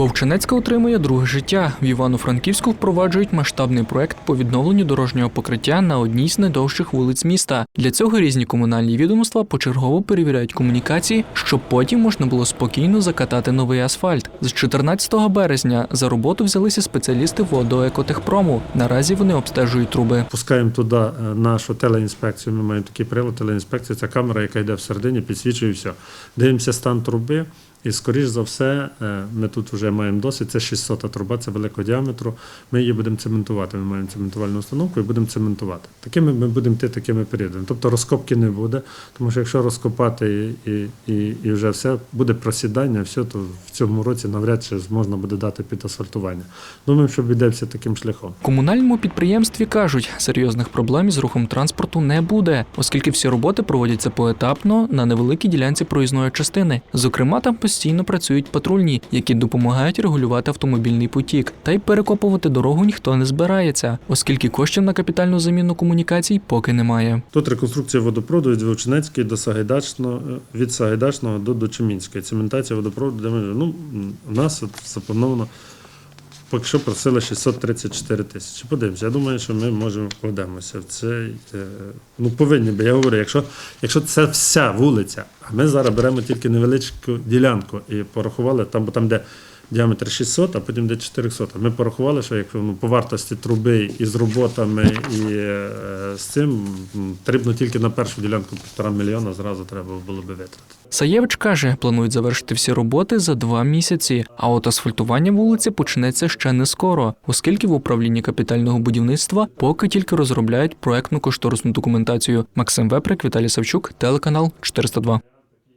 Вовчинецька отримує друге життя. В Івано-Франківську впроваджують масштабний проект по відновленню дорожнього покриття на одній з найдовших вулиць міста. Для цього різні комунальні відомства почергово перевіряють комунікації, щоб потім можна було спокійно закатати новий асфальт. З 14 березня за роботу взялися спеціалісти водоекотехпрому. Наразі вони обстежують труби. Пускаємо туди е, нашу телеінспекцію. Ми маємо такий прилад телеінспекція. Це камера, яка йде всередині, підсвічує все. Дивимося стан труби. І, скоріш за все, е, ми тут вже маємо досвід. Це 600 труба, це великого діаметру. Ми її будемо цементувати. Ми маємо цементувальну установку і будемо цементувати. Такими ми будемо йти такими періодами. Тобто розкопки не буде, тому що якщо розкопати і, і, і, вже все буде просідання, все, то цьому році навряд чи можна буде дати під асфальтування. Думаю, що обійдеться таким шляхом. Комунальному підприємстві кажуть, серйозних проблем із рухом транспорту не буде, оскільки всі роботи проводяться поетапно на невеликій ділянці проїзної частини. Зокрема, там постійно працюють патрульні, які допомагають регулювати автомобільний потік. Та й перекопувати дорогу ніхто не збирається, оскільки коштів на капітальну заміну комунікацій поки немає. Тут реконструкція водопроводу від Вовчинецької до Сагайдачного, від Сагайдачного до Дочемінської. Цементація водопроводу, де ми, ну, у нас от заплановано, поки що просили 634 тисячі. Подивимося, я думаю, що ми можемо вкладемося в цей. е, Ну, повинні би, я говорю, якщо, якщо це вся вулиця, а ми зараз беремо тільки невеличку ділянку і порахували, там, бо там де діаметр 600, а потім де 400. Ми порахували, що як ну, по вартості труби і з роботами, і е, з цим потрібно тільки на першу ділянку півтора мільйона зразу треба було би витратити. Саєвич каже, планують завершити всі роботи за два місяці. А от асфальтування вулиці почнеться ще не скоро, оскільки в управлінні капітального будівництва поки тільки розробляють проектну кошторисну документацію. Максим Веприк, Віталій Савчук, телеканал 402.